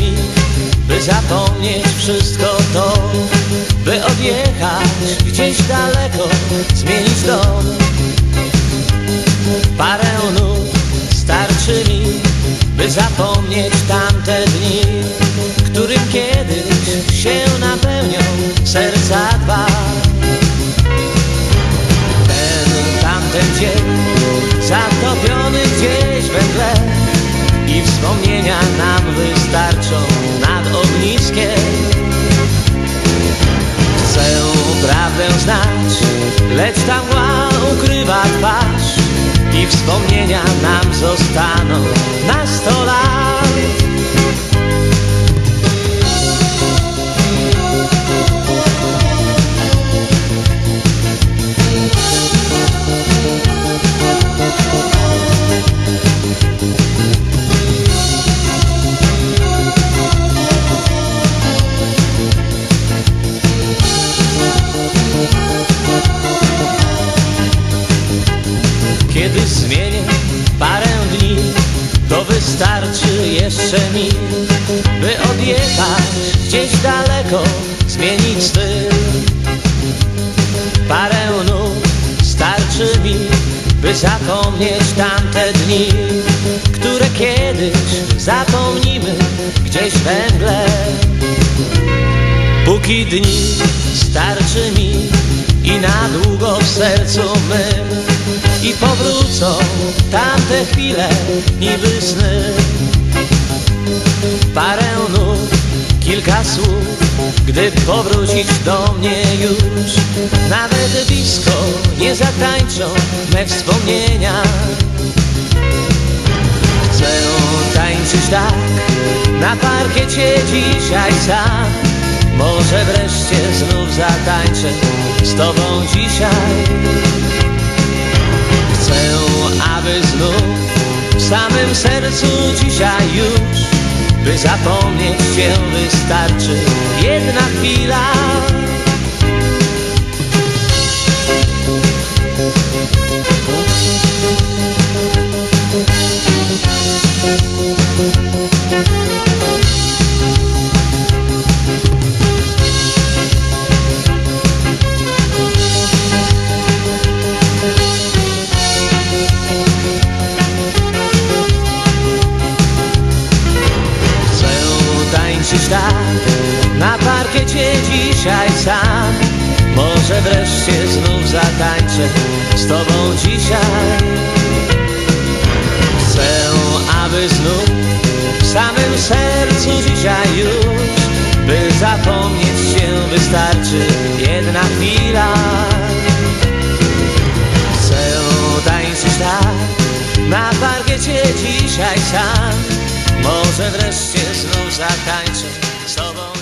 mi, by zapomnieć wszystko to, by odjechać gdzieś daleko, zmienić dom. Parę nóg starczy mi, by zapomnieć tamte dni, którym kiedyś się napełnią serca dwa. Ten tamten dzień, zatopiony gdzieś we mgle i wspomnienia nam wystają. Ukrywa twarz i wspomnienia nam zostaną na sto lat. Mi, by odjechać gdzieś daleko, zmienić styl. Parę nut starczy mi, by zapomnieć tamte dni, które kiedyś zapomnimy gdzieś we mgle. Póki dni starczy mi i na długo w sercu mym i powrócą tamte chwile niby sny. Gdy powrócisz do mnie już, nawet blisko nie zatańczą me wspomnienia. Chcę tańczyć tak na parkiecie dzisiaj sam. Może wreszcie znów zatańczę z tobą dzisiaj. Chcę, aby znów w samym sercu dzisiaj już, by zapomnieć cię wystarczy jedna chwila. Tak na parkiecie dzisiaj sam. Może wreszcie znów zatańczę z tobą dzisiaj. Chcę, aby znów w samym sercu dzisiaj już By zapomnieć się wystarczy jedna chwila. Chcę tańczyć tak na parkiecie dzisiaj sam Może wreszcie znów zatańczę z tobą